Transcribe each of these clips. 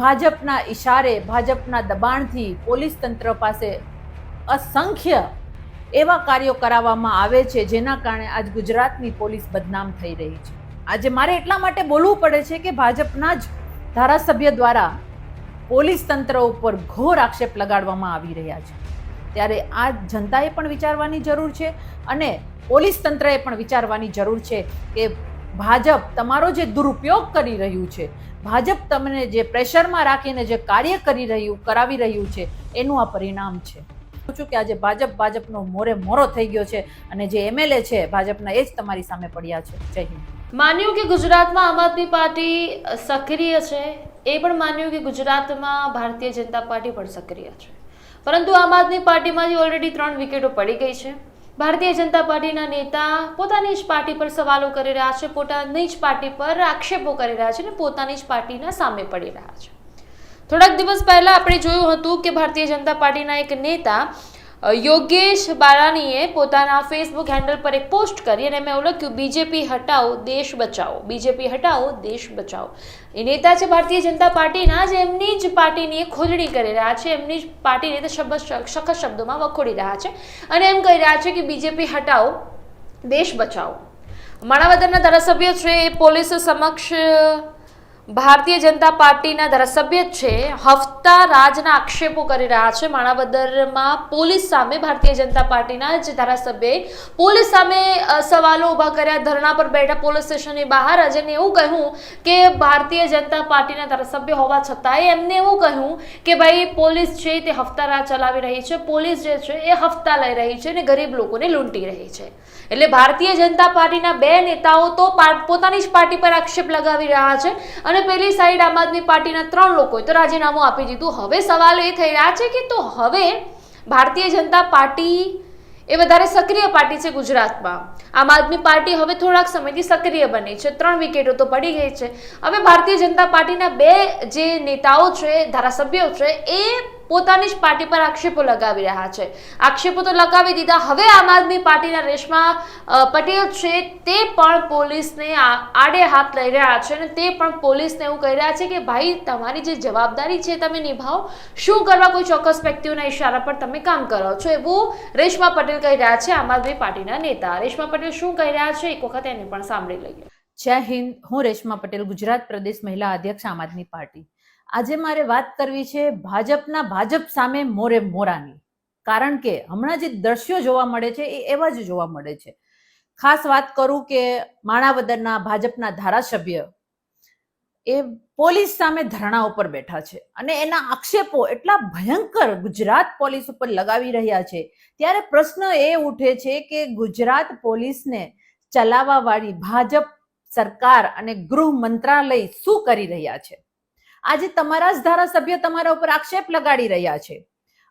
ભાજપના ઈશારે, ભાજપના દબાણથી પોલીસ તંત્ર પાસે અસંખ્ય એવા કાર્યો કરાવવામાં આવે છે, જેના કારણે આજ ગુજરાતની પોલીસ બદનામ થઈ રહી છે. આજે મારે એટલા માટે બોલવું પડે છે કે ભાજપના જ ધારાસભ્ય દ્વારા પોલીસ તંત્ર ઉપર ઘોર આક્ષેપ લગાડવામાં આવી રહ્યા છે. ત્યારે આ જનતાએ પણ વિચારવાની જરૂર છે અને પોલીસ તંત્રએ પણ વિચારવાની જરૂર છે કે ભાજપ તમારો જે દુરુપયોગ કરી રહ્યું છે, ભાજપ તમને જે પ્રેશરમાં રાખીને જે કાર્ય કરી રહ્યું, કરાવી રહ્યું છે, એનું આ પરિણામ છે. કહું છું કે આજે ભાજપ ભાજપનો મોરે મોરો થઈ ગયો છે અને જે એમએલએ છે ભાજપના એ જ તમારી સામે પડ્યા છે. જય હિન્દ. માન્યું કે ગુજરાતમાં આમ આદમી પાર્ટી સક્રિય છે? એ પણ માન્યું કે ગુજરાતમાં ભારતીય જનતા પાર્ટી પણ સક્રિય છે. પરંતુ આમ આદમી પાર્ટીમાંથી ઓલરેડી ત્રણ વિકેટો પડી ગઈ છે. ભારતીય જનતા પાર્ટીના નેતા પોતાની જ પાર્ટી પર સવાલો કરી રહ્યા છે, પોતાની જ પાર્ટી પર આક્ષેપો કરી રહ્યા છે અને પોતાની જ પાર્ટીના સામે પડી રહ્યા છે. થોડાક દિવસ પહેલા આપણે જોયું હતું કે ભારતીય જનતા પાર્ટીના એક નેતા યોગેશ બારાણીએ પોતાના ફેસબુક હેન્ડલ પર એક પોસ્ટ કરી અને મેં એવું લખ્યું બીજેપી હટાવો, દેશ બચાવો. બીજેપી હટાવો, દેશ બચાવો. એ નેતા છે ભારતીય જનતા પાર્ટીના જે, એમની જ પાર્ટીની ખોલણી કરી રહ્યા છે. એમની જ પાર્ટીને તે શબ્દ સખત શબ્દોમાં વખોડી રહ્યા છે અને એમ કહી રહ્યા છે કે બીજેપી હટાવો, દેશ બચાવો. માણાવદરના ધારાસભ્ય છે એ પોલીસ સમક્ષ ભારતીય જનતા પાર્ટીના ધારાસભ્ય છે. હફતા રાજના આક્ષેપો કરી રહ્યા છે. માણાવદરમાં પોલીસ સામે ભારતીય જનતા પાર્ટીના જ ધારાસભ્યએ પોલીસ સામે સવાલો ઊભા કર્યા. ધરણા પર બેઠા પોલીસ સ્ટેશનની બહાર આજે એને એવું કહ્યું કે ભારતીય જનતા પાર્ટીના ધારાસભ્ય હોવા છતાંય એમને એવું કહ્યું કે ભાઈ, પોલીસ છે તે હફતા રાજ ચલાવી રહી છે. પોલીસ જે છે એ હફતા લઈ રહી છે અને ગરીબ લોકોને લૂંટી રહી છે. એટલે ભારતીય જનતા પાર્ટીના બે નેતાઓ તો પોતાની જ પાર્ટી પર આક્ષેપ લગાવી રહ્યા છે અને પેલી સાઈડ આમ આદમી પાર્ટીના ત્રણ લોકોએ તો રાજીનામું આપી દીધું. હવે સવાલ એ થઈ રહ્યા છે કે તો હવે ભારતીય જનતા પાર્ટી એ વધારે સક્રિય પાર્ટી છે ગુજરાતમાં. આમ આદમી પાર્ટી હવે થોડાક સમયથી સક્રિય બની છે. ત્રણ વિકેટો તો પડી ગઈ છે. હવે ભારતીય જનતા પાર્ટીના બે જે નેતાઓ છે, ધારાસભ્યો છે, એ પોતાની જ પાર્ટી પર આક્ષેપો લગાવી રહ્યા છે. આક્ષેપો તો લગાવી દીધા. હવે આમ આદમી પાર્ટીના રેશમા પટેલ છે તે પણ પોલીસને આડે હાથ લઈ રહ્યા છે અને તે પણ પોલીસને એવું કહી રહ્યા છે કે ભાઈ, તમારી જે જવાબદારી છે તમે નિભાવો. શું કરવા કોઈ ચોક્કસ વ્યક્તિઓના ઈશારા પર તમે કામ કરો છો? એવું રેશમા પટેલ કહી રહ્યા છે આમ આદમી પાર્ટીના નેતા. રેશમા પટેલ શું કહી રહ્યા છે? એક વખત એને પણ સાંભળી લઈએ. જય હિન્દ. હું રેશમા પટેલ, ગુજરાત પ્રદેશ મહિલા અધ્યક્ષ આમ આદમી પાર્ટી. આજે મારે વાત કરવી છે ભાજપના ભાજપ સામે મોરે મોરાની. કારણ કે હમણાં જે દ્રશ્યો જોવા મળે છે એ એવા જ જોવા મળે છે. ખાસ વાત કરું કે માણાવદરના ભાજપના ધારાસભ્ય એ પોલીસ સામે ધરણા ઉપર બેઠા છે અને એના આક્ષેપો એટલા ભયંકર ગુજરાત પોલીસ ઉપર લગાવી રહ્યા છે. ત્યારે પ્રશ્ન એ ઉઠે છે કે ગુજરાત પોલીસને ચલાવવા વાળી ભાજપ સરકાર અને ગૃહ મંત્રાલય શું કરી રહ્યા છે? આજે તમારા જ ધારાસભ્ય તમારા ઉપર આક્ષેપ લગાડી રહ્યા છે.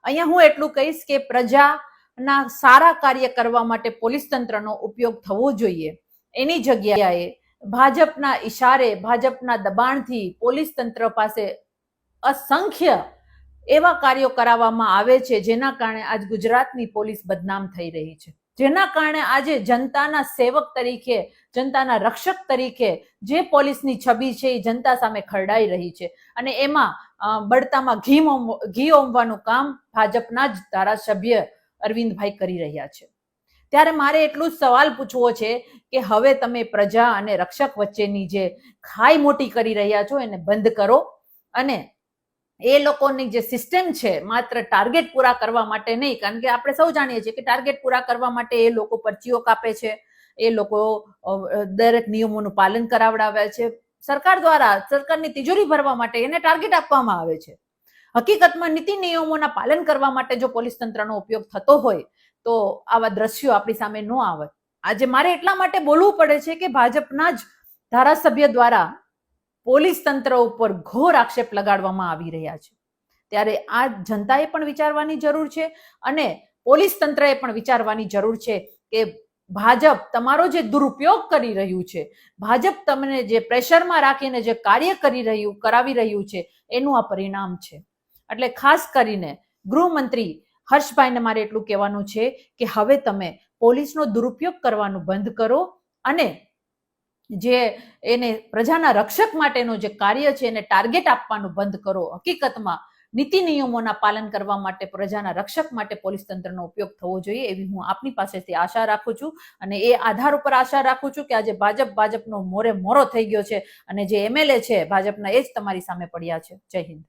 અહીંયા હું એટલું કહીશ કે પ્રજાના સારા કાર્ય કરવા માટે પોલીસ તંત્રનો ઉપયોગ થવો જોઈએ. એની જગ્યાએ ભાજપના ઈશારે, ભાજપના દબાણથી પોલીસ તંત્ર પાસે અસંખ્ય એવા કાર્યો કરાવવામાં આવે છે, જેના કારણે આજ ગુજરાતની પોલીસ બદનામ થઈ રહી છે. જેના કારણે આજે જનતાના સેવક તરીકે, જનતાના રક્ષક તરીકે જે પોલીસની છબી છે એ જનતા સામે ખરડાઈ રહી છે. અને એમાં બળતામાં ઘી ઘી ઓમવાનું કામ ભાજપના જ ધારાસભ્ય અરવિંદભાઈ કરી રહ્યા છે. ત્યારે મારે એટલું જ સવાલ પૂછવો છે કે હવે તમે પ્રજા અને રક્ષક વચ્ચેની જે ખાઈ મોટી કરી રહ્યા છો એને બંધ કરો અને એ લોકોની જે સિસ્ટમ છે માત્ર ટાર્ગેટ પૂરા કરવા માટે નહીં, કારણ કે આપણે સૌ જાણીએ છીએ કે ટાર્ગેટ પૂરા કરવા માટે એ લોકો પરચીઓ કાપે છે, એ લોકો દરેક નિયમોનું પાલન કરાવડાવે છે. સરકાર દ્વારા, સરકારની તિજોરી ભરવા માટે એને ટાર્ગેટ આપવામાં આવે છે. હકીકતમાં નીતિ નિયમોના પાલન કરવા માટે જો પોલીસ તંત્રનો ઉપયોગ થતો હોય, તો આવા દ્રશ્યો આપણી સામે ન આવે. આજે મારે એટલા માટે બોલવું પડે છે કે ભાજપના જ ધારાસભ્ય દ્વારા પોલીસ તંત્ર ઉપર ઘોર આક્ષેપ લગાડવામાં આવી રહ્યા છે. ત્યારે આ જનતાએ પણ વિચારવાની જરૂર છે અને પોલીસ તંત્રએ પણ વિચારવાની જરૂર છે કે ભાજપ તમારો જે દુરુપયોગ કરી રહ્યું છે, ભાજપ તમને જે પ્રેશરમાં રાખીને જે કાર્ય કરી રહ્યું, કરાવી રહ્યું છે, એનું આ પરિણામ છે. એટલે ખાસ કરીને ગૃહમંત્રી હર્ષભાઈને મારે એટલું કહેવાનું છે કે હવે તમે પોલીસનો દુરુપયોગ કરવાનું બંધ કરો અને જે એને પ્રજાના રક્ષક માટેનું જે કાર્ય છે એને ટાર્ગેટ આપવાનું બંધ કરો. હકીકતમાં નીતિ નિયમોના પાલન કરવા માટે પ્રજાના રક્ષક માટે પોલીસ તંત્રનો ઉપયોગ થવો જોઈએ એવી હું આપની પાસેથી આશા રાખું છું અને એ આધાર ઉપર આશા રાખું છું કે આજે ભાજપ ભાજપનો મોરે મોરો થઈ ગયો છે અને જે એમએલએ છે ભાજપના એ જ તમારી સામે પડ્યા છે. જય હિન્દ.